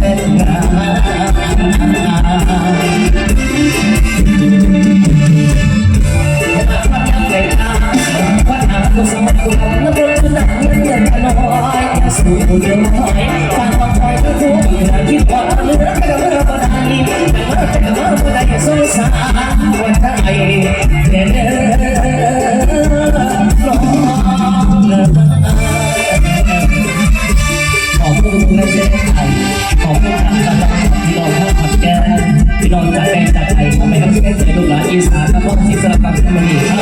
เป็นงาน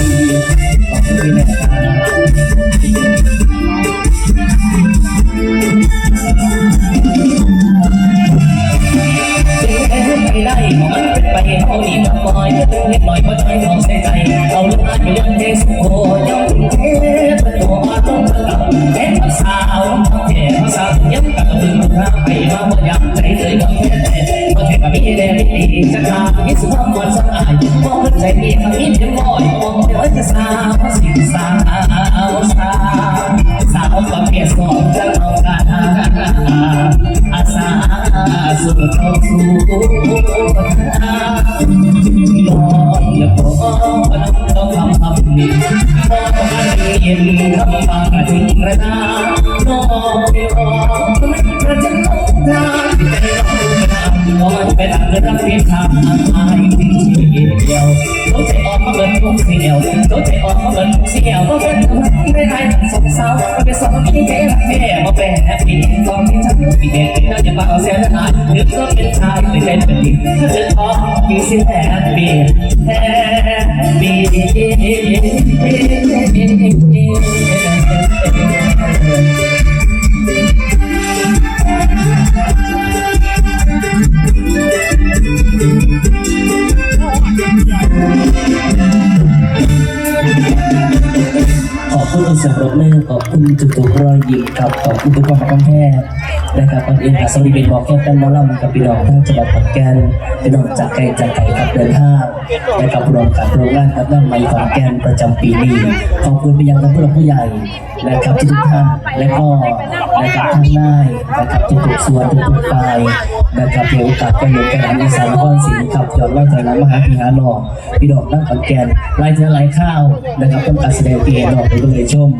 ช จะขาดมีสุภาพวันสะอาดมองใจมีคำมีเทียมบ่อยมองเดี๋ยวจะสาวสิสาวสาวสาวประเภทสองจะต้องการอาสาสุดท้องสู้นอนอย่าพอต้องทำทำนี่พอต้องเย็นคำปากถึงกระดานอนไม่รอกระจังทางใจร้อ งนอนไปดักเรื่องที่ทำอะไรที่เดียวตัวใจออกมาเบิร์นทุกเสียวตัวใจออกมาเบิร์นทุกเสียวก็เป็นทำไม่ได้สองสาวก็เป็นสองที่เจ๊รักแม่มาเป็นแฮปปี้ตอนที่ฉันมีเด็กน่าจะมาเอาเสียหายนึกก็เป็นชายไม่เป็นเป็นหญิงถ้าจะท้องมีสิแฮปปี้แฮปปี้ข ขอบคุณทุกๆรอยยิ้มครับขอบคุณทุกความรักแท้นะครับก่อนอื่นครับสวัสดีเป็นบอกแค่กันหมอลำกับพี่น้องทั้งจังหวัดขอนแก่นพี่น้องจากไกลจากไกลครับเดินทางนะครับรวมกับโรงงานกับน้ำไม้ขอนแก่นประจำปีนี้ขอบคุณไปยังท่านผู้หลักผู้ใหญ่นะครับทุกท่านและก็นะครับท่านนายนะครับทุกๆส่วนทุกๆฝ่ายนะครับเกี่ยวกับการเมืองการอีสานนครศรีครับยอดว่าแต่ละมหาพิหารนอกพี่น้องนั่งขอนแก่นไล่เท่าไรข้าวนะครับต้องการแสดงปีนอกไปด้วยชม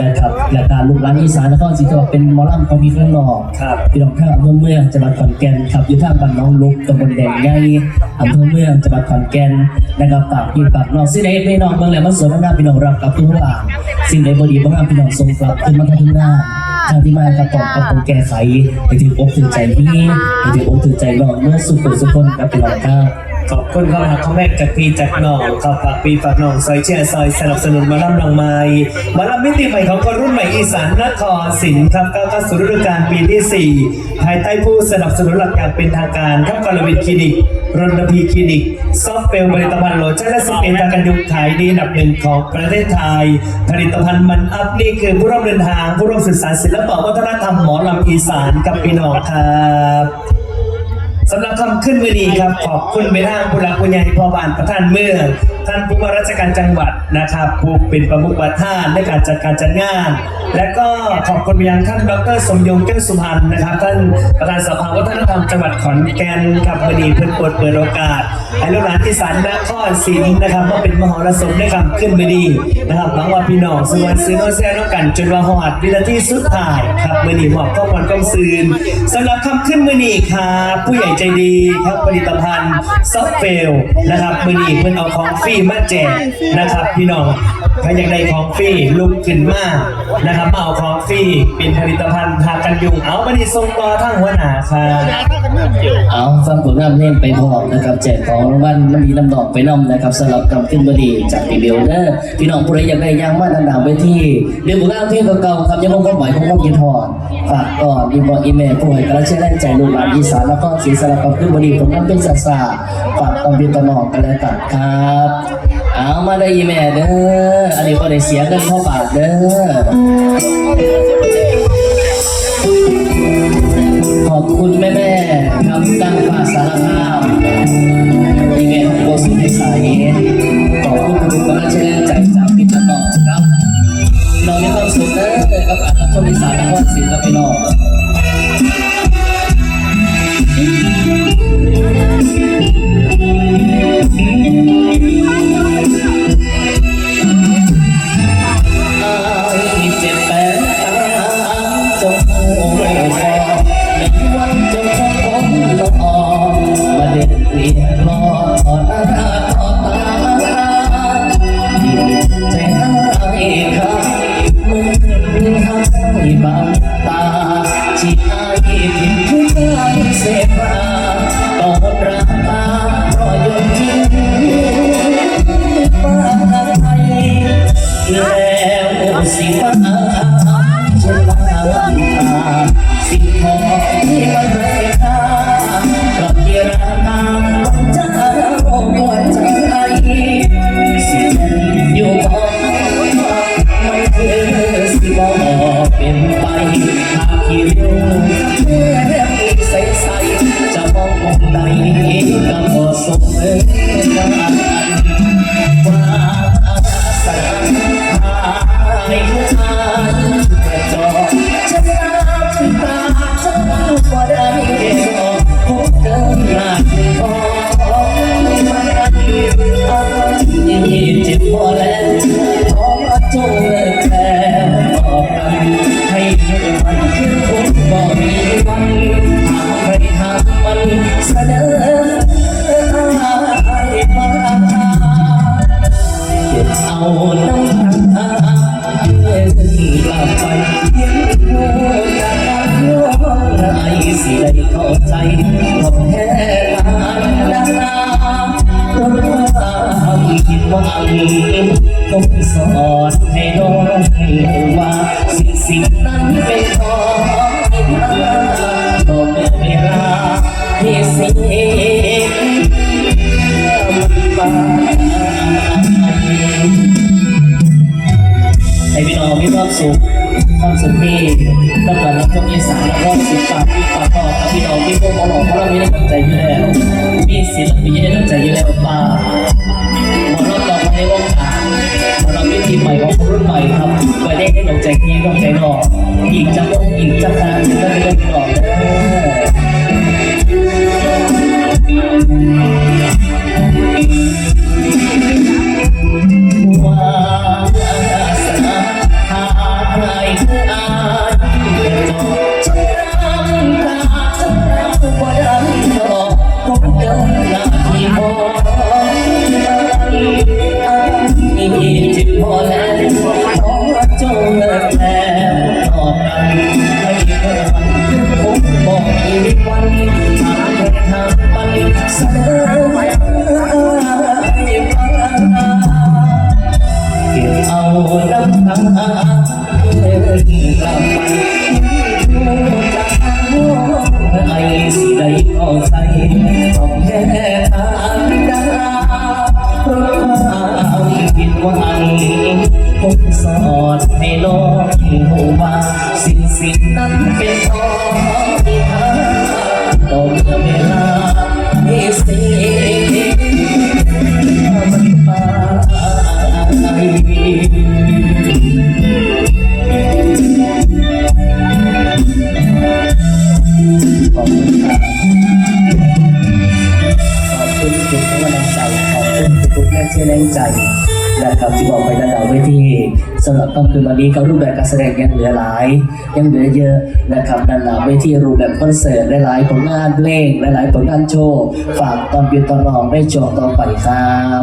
นะครับและการลูกหลานอีสานนครศรีจังหวัดเป็นหมอลำของมีข้างนอกครับพี่น้องข้างอำเภอเมืองจังหวัดขอนแก่นครับอยู่ทางบ้านน้องลุกตำบลแดงใหญ่อำเภอเมืองจังหวัดขอนแก่นนะครับฝากพี่ฝากน้องสิ่งใดไม่น้องเมืองแหลมมาสวนน้าพี่น้องรับกับทุกอย่างสิ่งใดบดีบ้างพี่น้องส่งกลับขึ้นมาทั้งหน้าทางที่มากระป๋องกระป๋องแก้ไขไปถึงอกถึงใจพี่ไปถึงอกถึงใจน้องเมื่อสุขสุขคนกับพี่น้องครับ ขอบคุณครับพ่อแม่จากพี่จากน้องขอบฝากปีฝากน้องซอยเชียร์ซอยสนับสนุนมาล่ำลองไม้มาล่ำมิติใหม่ของคนรุ่นใหม่อีสานนครศิลป์ครับก้าวเข้าสู่ฤดูกาลปีที่ 4 ภายใต้ผู้สนับสนุนหลักอย่างเป็นทางการครับกรวินคลินิกรณพีคลินิก ซอฟต์เฟลผลิตภัณฑ์โลชั่นและสเปรย์ทากันยุงขายดีอันดับหนึ่งของประเทศไทย ผลิตภัณฑ์มันอัพนี่คือผู้ร่วมเดินทางผู้ร่วมสื่อสารศิลปะวัฒนธรรมหมอลำอีสานกับพี่น้องครับ สำหรับคำขึ้นวันนี้ครับ ขอบคุณไปทางผู้หลักผู้ใหญ่พ่อบ้านประธานเมือง ท่านผู้ว่าราชการจังหวัดนะครับผู้เป็นประมุขประธานในการจัดการจัดงาน และก็ขอบคุณไปยังท่านดรสมยงแก้วสุพรรณนะครับท่านประธานสภาวัฒนธรรมจังหวัดขอนแก่นครับวันนี้เพื่อนเปิดเปิดโอกาสให้ลูกหลานที่สานนครศรีนะครับมาเป็นมหรสพในคำขึ้นวันนี้นะครับหวังว่าพี่น้องสวัสดิ์ซื้อโนแซ่น้องกัน จนว่าหอดวินาทีสุดท้ายครับวันนี้หอบข้อมูลกำซืนสำหรับคำขึ้นวันนี้ครับผู้ใหญ่ใจดีครับผลิตภัณฑ์ซอฟเฟลนะครับวันนี้เพื่อนเอาของฟรีมาแจกนะครับ พี่น้องถ้าอยากได้ของฟรีลุกขึ้นมานะครับมาเอาของฟรีเป็นผลิตภัณฑ์ทากันยุงเอาวันนี้ส่งต่อทั้งหัวหน้าครับเอาฟังผลงานเพลงไปพร้อมนะครับแจกของรางวัลน้ำมีน้ำดอกไปน้ำนะครับสำหรับกำขึ้นบดีจากปีเบลเดอร์พี่น้องผู้ใดอยากได้ยางมาดังๆไปที่เรื่องผลงานเพลงเก่าๆครับยังคงความหมายของคงยินทอนฝากก่อนอีบอกอีเมลป่วยกระเชื่อแรงใจลูกหลานอีสานแล้วก็ศรีสระกับขึ้นบดีผมนั่นเป็นศาสาฝากตอนพิตนอกกันแล้วกันครับ เอามาได้อีเมลเด้ออันนี้ก็ได้เสียเงินเข้าบาทเด้อขอบคุณแม่แม่ๆครับตั้งฟ้าสารคามอีเมลของโบสุในสายขอบคุณทุกคนที่แรงใจจ กับการรับชมอีสานนครศรีกับพี่น้องอ เป็นไปหากที่งเมื่อเรื่องใสใสจะมองมุมใดก็บ่สมเอ่กันว่าสนาให้ทานกระจอกฉันรักตาฉันบ่ได้ดอกพบเกินหน้าที่พอมาได้ยิ่งเจ็บพอแล้ว น้ำตาเพื่อกลับไปยังโง่จากการย้อนไรสิได้เข้าใจขอบแค่ทานนานาต้นความคิดหวังต้องสอนให้น้องว่าสิ่งสิ่งนั้นเป็นของต้องเป็นเวลาที่สิ่งมันมา มีความสุขความสุขที่ตั้งแต่รับชมอีสานแล้วก็สิบปากที่ปากก็พี่น้องที่พวกเราเพราะเรามีน้ำใจอยู่แล้วมีศิลปินที่ได้น้ำใจอยู่แล้วป่าหมอเราต่อมาในวงการหมอราเป็นทีใหม่ของรุ่นใหม่ครับไว้ได้ให้น้ำใจพี่น้องใจนอกอีกจะวงอีกจะการจะได้เรื่องพี่น้องเมันเสนอให้ฟังเก็บเอาน้ำตาเดินกลับไปจากไอ้สิได้เข้าใจต้องแค่ทางเพราะความหวังผมสอนให้น้องรู้ว่าสิ่ง รงเชื่อแรงใจนะครับที่บอกไปด้านหลังเวทีสำหรับค่ำคืนวันนี้ก็รูปแบบการแสดงยังเหลือหลาย ยังเหลือเยอะนะครับด้านหลังเวทีรูปแบบคอนเสิร์ตหลายๆผลงานเพลงหลายๆผลงานโชว์ฝากตอนเปียนตอนรองได้โชว์ต่อไปครับ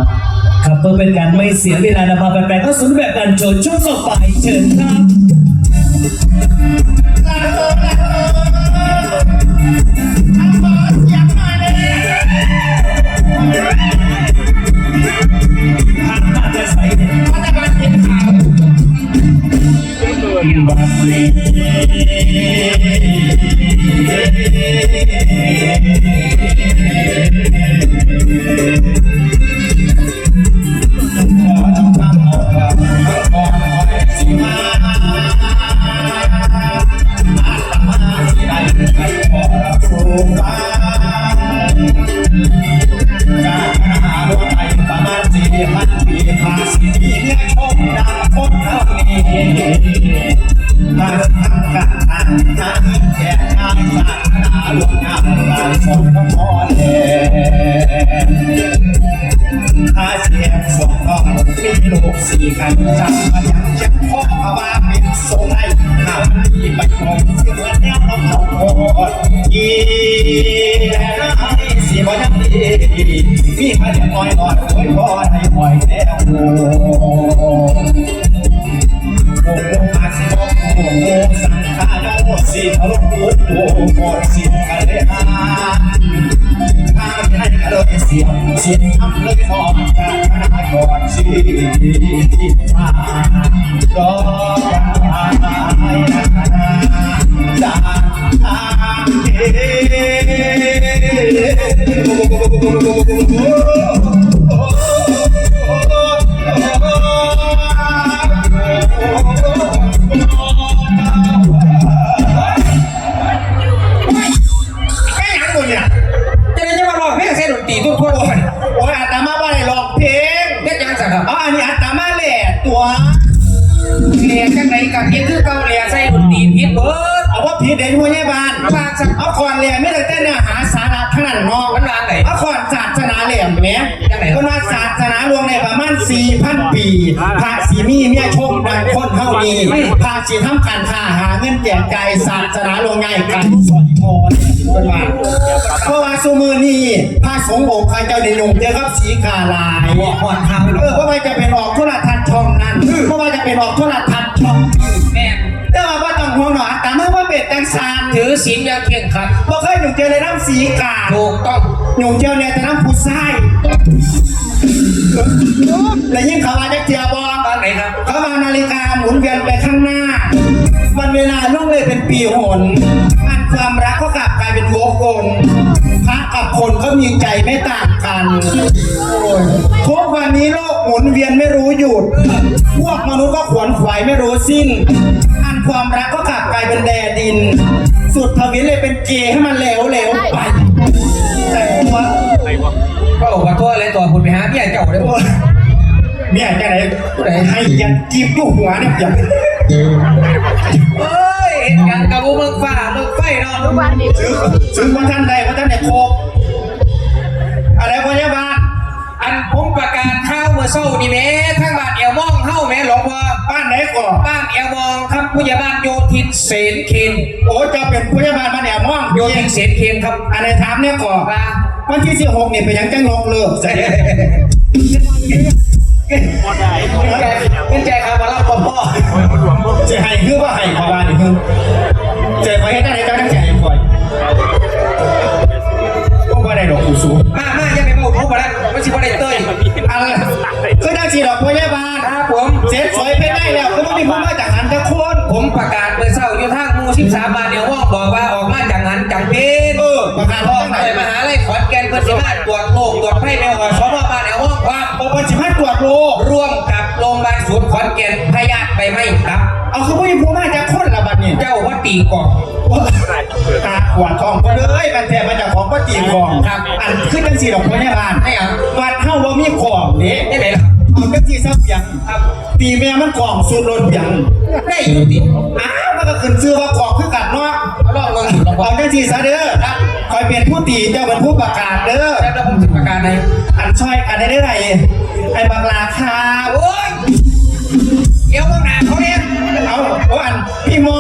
ครับเพื่อเป็นการไม่เสียเวลานะพาแฟนๆเข้าสู่รูปแบบการโชว์ช่วงต่อไปเชิญครับ Thank you. น้องมีลูกสี่กันจำมายังจ็บพ่อพาว่าเป็นทรงไอ้หามีไปคงเสื่อแนวน้องเขาโคตรยีแล้สีบ่ยังดีมีมาเล็กน้อยหน่อยโอ้ยพอให้หอยแนวโอ้โอ้อาสิบอกโอ้โอ้สังขารโอ้สิทะลุโอ้โอ้โอ้สิกะเลยอา ให้เระโดดเสียงเสียงทำเลยพอจากขนาดก่อนสิมาก็ได้จากแผิดเด็กหัวแย่บ้านบางสักเอาก่อนเรียนไม่ได้แต่เนื้อหาสาระขนาดนอกมันวางไหนเอาก่อนศาสนาเหลี่ยมแหมจังไหนก็ว่าศาสนาลวงในประมาณ4,000ปีพระสีมีเมียชมดังคนเท่านี้พระสีทำการค้าหาเงินแจกจ่ายศาสนาลวงง่ายกันสอยพอเป็นว่าเพราะว่าสมือนี้พระสงฆ์องค์พระเจ้าในหนุ่มเจอกับสีกาลายบอกก่อนทางเออเพราะว่าจะเป็นออกโทรทัศน์ช่องนั้นเพราะว่าจะเป็นออกโทรทัศน์ช่อง ถือศีลอย่างเข่งขัดบ่เคยหนุ่มเจอเลยน้ำสีกาถูกต้องหนุ่มเจอเนี่ยแต่น้ำผู้ไส้และยิ่งเขาว่าจะเจียบอตอนไหนครับ เขามานาฬิกาหมุนเวียนไปข้างหน้า วันเวลาล่วงเลยเป็นปีหนอันความรักก็กลับกลายเป็นโวกลพระกับคนก็มีใจไม่ต่างกันโอ้ยทุกวันนี้โลกหมุนเวียนไม่รู้หยุด พวกมนุษย์ก็ขวนขวายไม่รู้สิ้น อันความรักก็กลับกลายเป็นแดดิน สุดทวิตเลยเป็นเกย์ให้มันเหลวเหลวๆไปแต่ตัวก็บอกว่าทั่วเลยตัวคุณไปหาเมียเจ้าได้บ่โอ้ยเมียจะไหนให้ยันจีบอยู่หัวเนี่ยอย่าเอ้ยเห็นกันกับเมืองฟ้าเมืองไฟเนาะซื้อซื้อว่าท่านใดว่าท่านไหนโคกอะไรพยาบาลอันผมประกาศข่าวเมื่อเช้านี่แหม่ทางบ้านเอวมองเฮ้าแหม่หลวงพ่อบ้านไหนก่อนบ้านเอวมองครับ ผู้ใหญ่บ้านโยธินเสนเคนโอ้จะเป็นพยาบาลมาเนี่ยม่องโยธินเสนเคนครับอะไรถามเนี่ยก่อนมาวันที่สิบหกเนี่ยเป็นยังจังงงเลิกใช่เป็นใจครับมารับพ่อพ่อจะให้คือว่าให้พยาบาลนี่คือใจไปให้ได้เจ้าทั้งใจคอยก็ว่าได้ดอกกูสูงมามาอย่าไปบอกเขาบ่ได้ไม่ใช่บ่ได้เต้ยอะไรคือได้สีดอกพยาบาลครับผมเสร็จสวยไปได้แล้วก็ไม่มีผู้มาจากหันตะโคน ผมประกาศเมื่อเช้าอยู่ทางหมู่13บ้านเอวมองบอกว่าออกมาจากงานจังเพนเออประกาศพ่อว่าไปมหาลัยขอนแก่นเพิ่นสิมาตรวจโรคตรวจไข้แมวอ่อนสมบ้านเอวมองความโอ้ปัจจุบันตรวจโรคร่วมกับโรงพยาบาลศูนย์ขอนแก่นพยาธิไปไม่ตับ เอาคือผู้มีผู้มาจากคนละบัดนี่เจ้าวัดตีกอกตาขวานทองก็เลยมันแทนมาจากของป้าจีนของครับอันขึ้นจังสีดอกพยาบาลให้อะวัดเฮ้าว่ามีของนี่ได้ไหนล่ะเอาจังสีซับเปียงครับ ตีแม่มันกล่องสูดรถเปียงได้อยู่ติอ้าวมันก็ขึ้นซื้อว่ากล่องคือกัดเนาะเอาลองเบิ่งลองบอเอากจังสีซะเด้อคอยเป็นผู้ตีเจ้าเป็นผู้ประกาศเด้อแล้วแล้วผมสิประกาศให้อันช่วยกันได้ได้ไรไอ้บักลาคาโอ้ยเดี๋ยวเบิ่งหน้าเขาเนี่ยเอาโอ้อันพี่มอ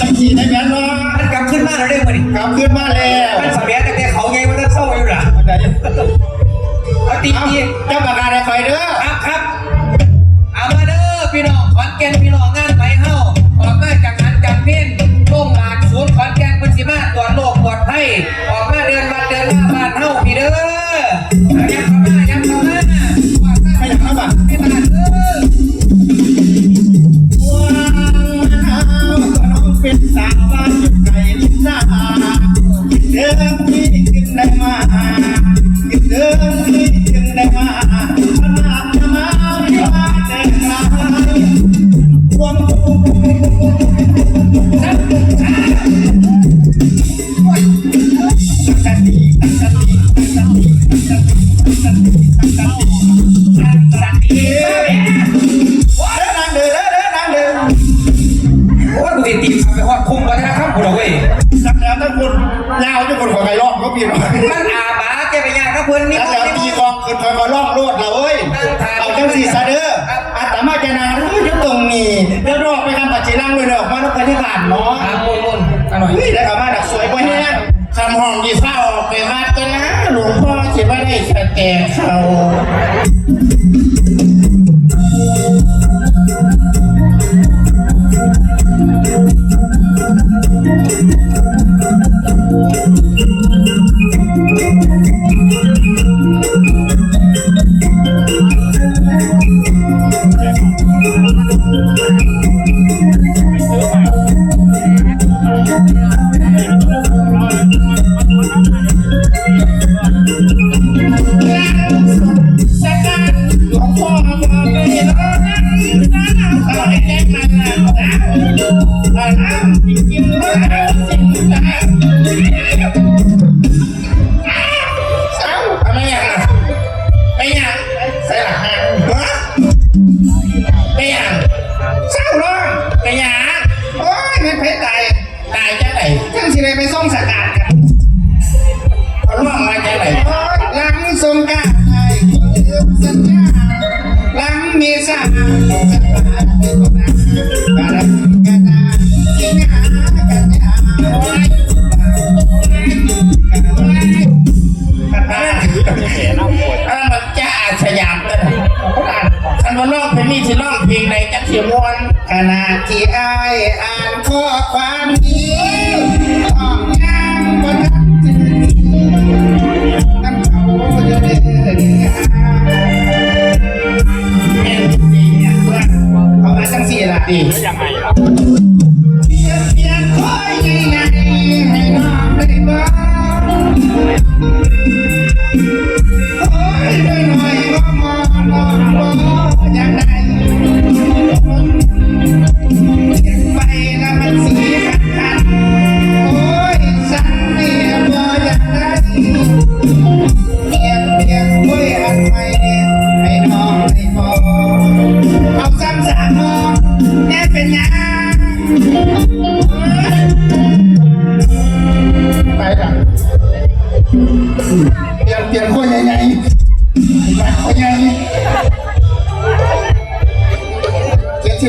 ตะกี้ได้แม่นเนาะมันกลับขึ้นมาแล้วได้บ่นี่กลับขึ้นมาแล้วมันสะเบียตั้งแต่เขาไงมันจะเศร้าอยู่ล่ะเอาตีเอาตีเจ้าประกาศให้คอยเด้อ แก่นพี่น้องงานไปเฮาออกมาจากงานจังเพี้ยนโรงงานศูนย์ขอนแก่นเพิ่นสิมาตรวจโรคตรวจภัยออกมาเดินวัดเดินหน้าบ้านเฮาพี่เด้อเอาย้ำเข้ามาย้ำเข้ามาไม่อยากเข้าบ้านไม่บ้านเด้อว้าวน้องเป็นสาวบ้านอยู่ไกลลิ้นหน้าเดิม เดี๋ยวรอบไปทำปัจจิรังเลยเด้อมาต้องไปที่บ้านเนาะอามุนมุนอร่อยเฮ้ยได้กลับมาดักสวยกว่าแห้งคำห้องดีเศร้าออกไปวัดกันนะ หลวงพ่อคิดว่าได้สแกนเขา Tem que ter กันอันว่า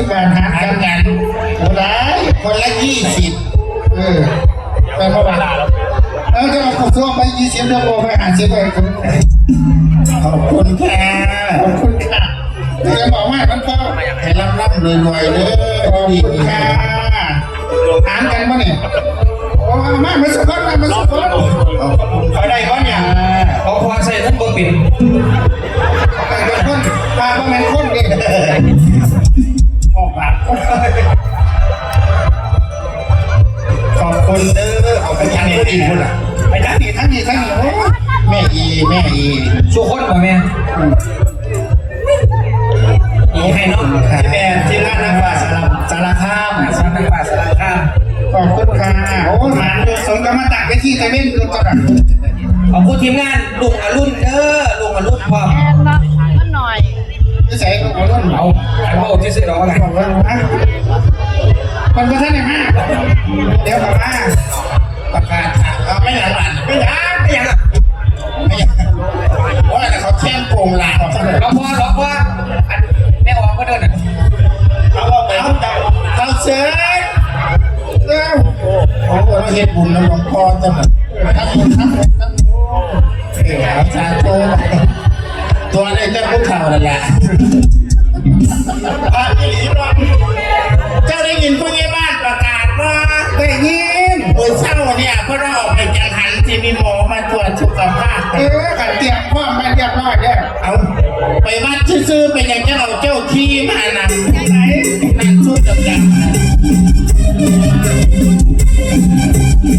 สิบบาทหารกันกันโอ้ได้คนละยี่สิบเออไปเข้ามาเออจะเอาขอบคุณไปยี่สิบเดือนโอไปหาสิบไปคุณขอบคุณค่ะขอบคุณค่ะจะบอกว่ามันก็ให้ร่ำร่ำรวยรวยๆเด้อดีค่ะหารกันปะเนี่ยโอ้มามาสุกคนมามาสุกคนไปได้ปะเนี่ยเอาควานใส่ท่านเบอร์ปิ่นไปเป็นคนพาพ่อแม่คนเด็กออกปาก ขอบคุณเด้อเอาไปทางนี้ดีคุณล่ะไปทางนี้ทางนี้ทางนี้โอ้แม่อีแม่อีสู้คนป่ะแม่อีให้น้องแม่ทีมงานนางฟ้าสารสารคามสารนักป่าสารข้ามขอบคุณค่ะโอ้หมานดูสมกับมาตักไปที่ไทยเม่นดูตระขอบคุณทีมงานลุงอรุณเด้อลุงอรุณพร้อ นิสัยของคนเอาไอ้โบ้ที่สุดเอาอะไรบอกว่านะคนก็ท่านไหนมาเดี๋ยวกลับมาประกาศไม่หลังบันไม่อยากไม่ยังอะไม่อยากว่าแต่เขาแช่งโกงหลาเราซะเลยล็อกพ่อเราพ่อ